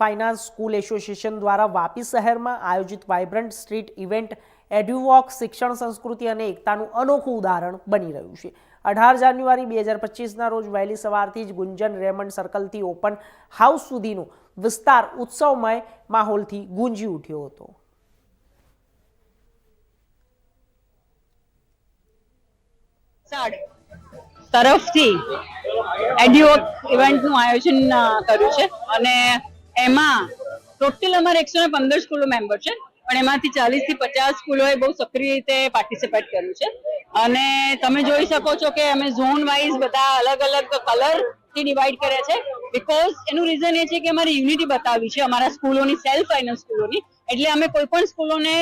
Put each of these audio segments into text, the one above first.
Finance school association દ્વારા વાપી શહેરમાં આયોજિત વાઇબ્રન્ટ સ્ટ્રીટ ઇવેન્ટ એડ્યુવોક શિક્ષણ સંસ્કૃતિ અને એકતાનું અનોખું ઉદાહરણ બની રહ્યું છે. અઢાર જાન્યુઆરી બે હજાર પચીસના રોજ વહેલી સવારથી જ ગુંજન રેમન્ડ સર્કલથી ઓપન હાઉસ સુધીનો વિસ્તાર ઉત્સવમય માહોલથી ગુંજી ઉઠ્યો હતો. તરફથી એડ્યુઓક ઇવેન્ટનું આયોજન કર્યું છે અને એમાં ટોટલ અમારે એકસો ને પંદર સ્કૂલો મેમ્બર છે, પણ એમાંથી ચાલીસથી પચાસ સ્કૂલોએ બહુ સક્રિય રીતે પાર્ટિસિપેટ કર્યું છે. અને તમે જોઈ શકો છો કે અમે ઝોન વાઇઝ બધા અલગ અલગ કલરથી ડિવાઈડ કર્યા છે બીકોઝ એનું રીઝન એ છે કે અમારે યુનિટી બતાવી છે, અમારા સ્કૂલોની સેલ્ફ ફાઇનાન્સ સ્કૂલોની. એટલે અમે કોઈ પણ સ્કૂલોને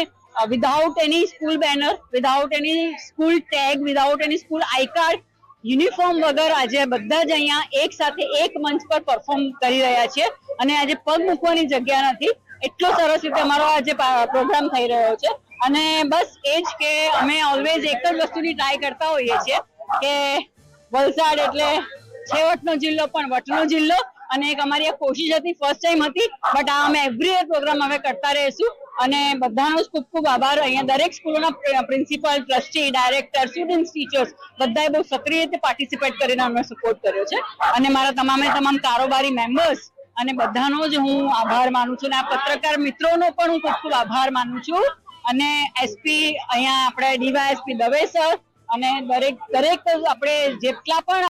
without any school banner without any school tag without any school I card uniform વગર આજે બધા જ અહીંયા એક સાથે એક મંચ પર પરફોર્મ કરી રહ્યા છીએ અને આજે પગ મૂકવાની જગ્યા નથી. એટલો સરસ રીતે અમારો આજે પ્રોગ્રામ થઈ રહ્યો છે. અને બસ એ જ કે અમે ઓલવેઝ એક જ વસ્તુની ટ્રાય કરતા હોઈએ છીએ કે વલસાડ એટલે છેવટનો જિલ્લો પણ વટનો જિલ્લો અને એક અમારી આ કોશિશ હતી ફર્સ્ટ ટાઈમ હતી બટ આ અમે એવરી યર પ્રોગ્રામ હવે કરતા રહીશું. અને બધાનો જ ખૂબ ખૂબ આભાર. અહીંયા દરેક સ્કૂલોના principal, trustee, director, students, teachers, બધાએ બહુ સક્રિય રીતે પાર્ટિસિપેટ કરીને અમને સપોર્ટ કર્યો છે. અને મારા તમામે તમામ કારોબારી મેમ્બર્સ અને બધાનો જ હું આભાર માનું છું. અને આ પત્રકાર મિત્રોનો પણ હું ખૂબ ખૂબ આભાર માનું છું. અને એસપી અહીંયા આપણે ડીવાયએસપી દવે સર અને દરેક દરેક આપણે જેટલા પણ